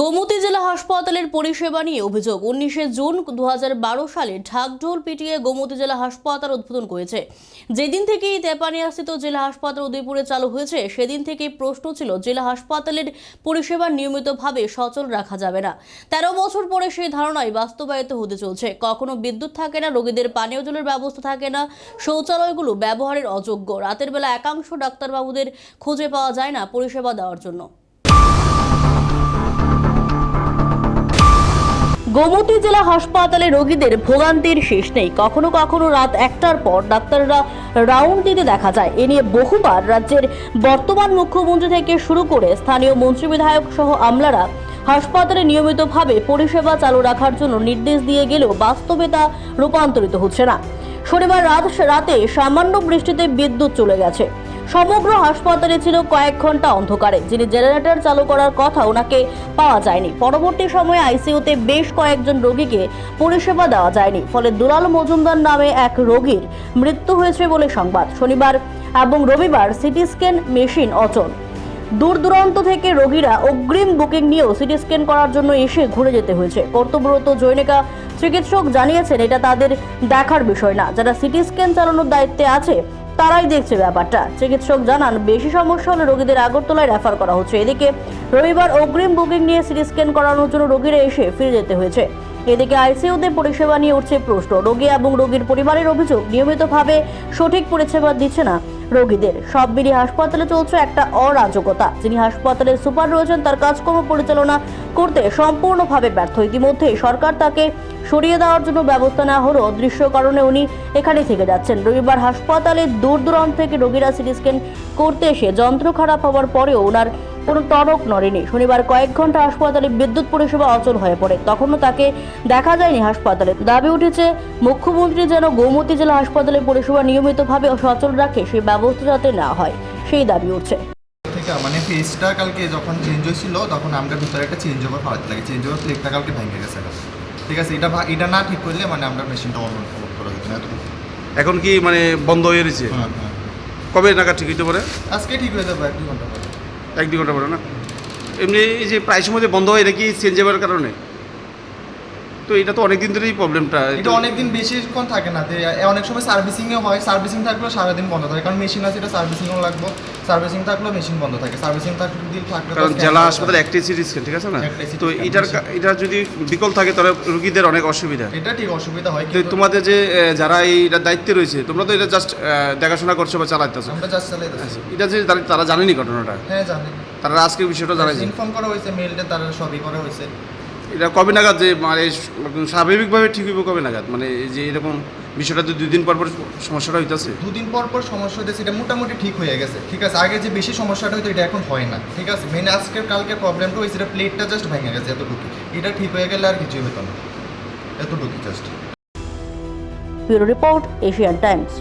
গোমতী জেলা হাসপাতালের পরিষেবা নিয়ে অভিযোগ। উনিশে জুন দু হাজার বারো সালে ঢাকঢোল পিটিয়ে গোমতী জেলা হাসপাতাল উদ্বোধন করেছে। যেদিন থেকেই তেপানিয়াস্থিত জেলা হাসপাতাল উদয়পুরে চালু হয়েছে, সেদিন থেকেই প্রশ্ন ছিল জেলা হাসপাতালের পরিষেবা নিয়মিতভাবে সচল রাখা যাবে না। তেরো বছর পরে সেই ধারণাই বাস্তবায়িত হতে চলছে। কখনো বিদ্যুৎ থাকে না, রোগীদের পানীয় জলের ব্যবস্থা থাকে না, শৌচালয়গুলো ব্যবহারের অযোগ্য। রাতের বেলা একাংশ ডাক্তারবাবুদের খুঁজে পাওয়া যায় না পরিষেবা দেওয়ার জন্য। গোমতী জেলা হাসপাতালে রোগীদের ভোগান্তির শেষ নেই। কখনো কখনো রাত একটার পর ডাক্তাররা রাউন্ড দিতে দেখা যায়। এ নিয়ে বহুবার রাজ্যের বর্তমান মুখ্যমন্ত্রী থেকে শুরু করে স্থানীয় মন্ত্রী বিধায়ক সহ আমলারা হাসপাতালে নিয়মিতভাবে পরিষেবা চালু রাখার জন্য নির্দেশ দিয়ে গেলেও বাস্তবে তা রূপান্তরিত হচ্ছে না। শনিবার রাত রাতে সামান্য বৃষ্টিতে বিদ্যুৎ চলে গেছে। সমগ্র হাসপাতালে ছিল কয়েক ঘণ্টা অন্ধকারে, যিনি জেনারেটর চালু করার কথা ওনাকে পাওয়া যায়নি। পরবর্তী সময়ে আইসিইউতে বেশ কয়েকজন রোগীকে পরিষেবা দেওয়া যায়নি, ফলে দুলাল মজুমদার নামে এক রোগীর মৃত্যু হয়েছে বলে সংবাদ। শনিবার এবং রবিবার সিটি স্ক্যান মেশিন অচল। দূর দূরান্ত থেকে রোগীরা অগ্রিম বুকিং নিয়েও সিটি স্ক্যান করার জন্য এসে ঘুরে যেতে হয়েছে। কর্তব্যরত জৈনিকা চিকিৎসক জানিয়েছেন, এটা তাদের দেখার বিষয় না। যারা সিটি স্ক্যান চালানোর দায়িত্বে আছে তারাই দেখছে ব্যাপারটা। চিকিৎসক জানান, বেশি সমস্যা হলে রোগীদের আগরতলায় রেফার করা হচ্ছে। এদিকে রবিবার অগ্রিম বুকিং নিয়ে সিটি স্ক্যান করানোর জন্য রোগীরা এসে ফিরে যেতে হয়েছে। এদিকে আইসিইউতে পরিষেবা নিয়ে উঠছে প্রশ্ন। রোগী এবং রোগীর পরিবারের অভিযোগ নিয়মিতভাবে সঠিক পরিষেবা দিচ্ছে না রোগীদের। সব মিলিয়ে হাসপাতালে চলছে একটা অরাজকতা। যিনি হাসপাতালের সুপার রয়েছেন, তার কাজকর্ম পরিচালনা করতে সম্পূর্ণভাবে ব্যর্থ। ইতিমধ্যে সরকার তাকে সরিয়ে দেওয়ার জন্য ব্যবস্থা নেওয়া হলো। অদৃশ্য কারণে উনি এখানে থেকে যাচ্ছেন। রবিবার হাসপাতালে দূর দূরান্ত থেকে রোগীরা সিটি স্ক্যান করতে এসে যন্ত্র খারাপ হওয়ার পরেও ওনার কোনো টনক নড়েনি। শনিবার কয়েক ঘণ্টা হাসপাতালে বিদ্যুৎ পরিষেবা অচল হয়ে পড়ে। তখনও তাকে দেখা যায়নি হাসপাতালে। দাবি উঠেছে, মুখ্যমন্ত্রী যেন গৌমতী জেলা হাসপাতালে পরিষেবা নিয়মিতভাবে সচল রাখে সেই ব্যবস্থা যাতে নেওয়া হয়, সেই দাবি উঠছে। থেকে মানে ফেসটা কালকে যখন চেঞ্জ হয়েছিল তখন আমরা ভিতরে একটা চেঞ্জ ওভার ফালাতে লাগে। চেঞ্জ ওভার প্লেটটা কালকে ভেঙে গেছে ঠিক আছে এটা এটা না ঠিক করলে মানে আমরা মেশিনটা অন করা যেত না এখন কি মানে বন্ধ হয়ে রয়েছে হ্যাঁ হ্যাঁ। কবে নাগাদ ঠিক হইতে পারে? আজকে ঠিক হয়ে যাবে এক দু ঘণ্টা পরে। এক দুই ঘণ্টা পরে না? এমনি এই যে প্রায় সময় যে বন্ধ হয় এটা কি চেঞ্জ হওয়ার কারণে? তো এটা তো অনেক দিন ধরেই প্রবলেমটা। এটা অনেকদিন বেশিক্ষণ থাকে না অনেক সময় সার্ভিসিংও হয় সার্ভিসিং থাকলেও সারাদিন বন্ধ থাকে। কারণ মেশিন আছে এটা সার্ভিসিংও লাগবে। সার্ভিসিং থাকলেও মেশিন বন্ধ থাকে। সার্ভিসিং থাকলে থাকলে কারণ জেলা হাসপাতালে যায়। একটাই ঠিক আছে না? তো এটার এটা যদি বিকল থাকে তাহলে রুগীদের অনেক অসুবিধা। এটা ঠিক অসুবিধা হয় কিন্তু তোমাদের যে যারা এইটার দায়িত্বে রয়েছে তোমরা তো এটা জাস্ট দেখাশোনা করছ বা চালাইতেছো। আমরা জাস্ট চালাই দিচ্ছি। এটা যে তারা- জানেনি ঘটনাটা? হ্যাঁ জানে। তারা আজকে বিষয়টা জানাইছে। ইনফর্ম করা হয়েছে মেলটা তারা সবই করা হয়েছে। এটা কবে নাগাদ যে মানে স্বাভাবিকভাবে ঠিক হইব কবে নাগাদ? মানে এই যে এরকম বিষয়টা তো দুই দিন পর পর সমস্যাটা হইতেছে। দুদিন পর পর সমস্যা হতেছে এটা মোটামুটি ঠিক হয়ে গেছে। ঠিক আছে আগে যে বেশি সমস্যাটা হতো এটা এখন হয় না। ঠিক আছে মেন আজকের কালকে প্রবলেমটা হয়েছে এটা প্লেটটা জাস্ট ভেঙে গেছে এতটুকু। এটা ঠিক হয়ে গেলে আর কিছুই হতো না। এতটুকু just bureau report Asian Times.